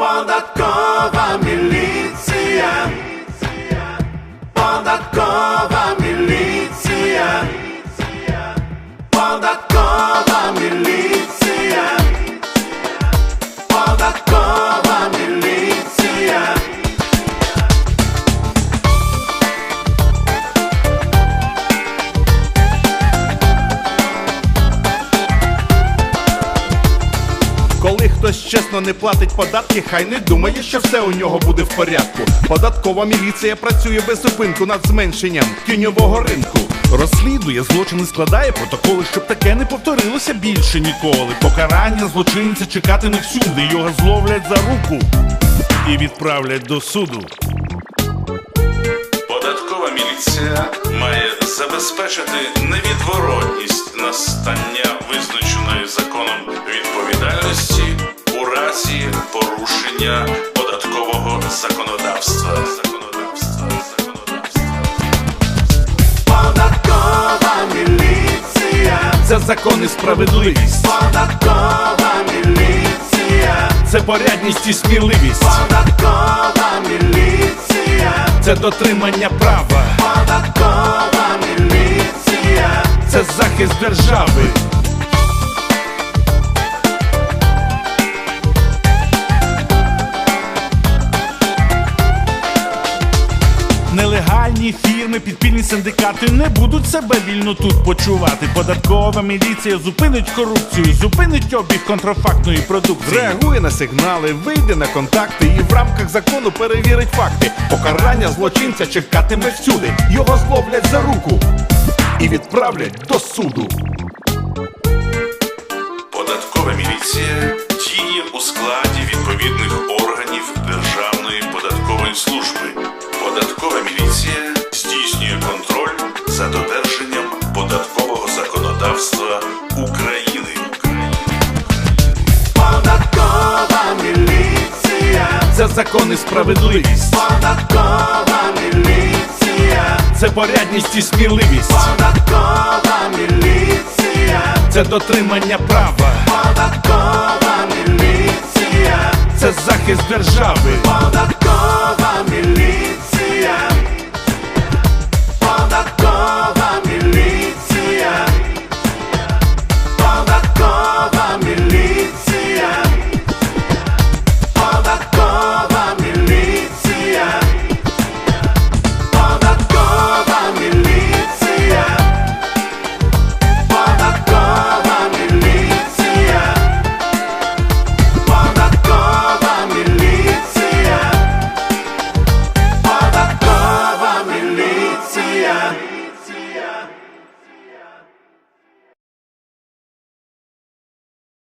Податкова міліція. Податкова хтось чесно не платить податки, хай не думає, що все у нього буде в порядку. Податкова міліція працює без зупинку над зменшенням тіньового ринку. Розслідує злочини, складає протоколи, щоб таке не повторилося більше ніколи. Покарання злочинця чекатиме всюди. Його зловлять за руку і відправлять до суду. Податкова міліція має забезпечити невідворотність настання порушення податкового законодавства. Законодавства. Законодавства. Податкова міліція. Це закон і справедливість, Податкова міліція. це порядність і сміливість, Податкова міліція. це дотримання права, Податкова міліція. це захист держави. Фірми, підпільні синдикати не будуть себе вільно тут почувати. Податкова міліція зупинить корупцію, зупинить обіг контрафактної продукції. Реагує на сигнали, вийде на контакти і в рамках закону перевірить факти. Покарання злочинця чекатиме всюди. Його зловлять за руку і відправлять до суду. Податкова міліція діє у складі відповідних органів Державної податкової служби. Податкова міліція за додержанням податкового законодавства України. Податкова міліція. Це закон і справедливість, Податкова міліція. це порядність і сміливість, Податкова міліція. це дотримання права, Податкова міліція. це захист держави. Податкова міліція.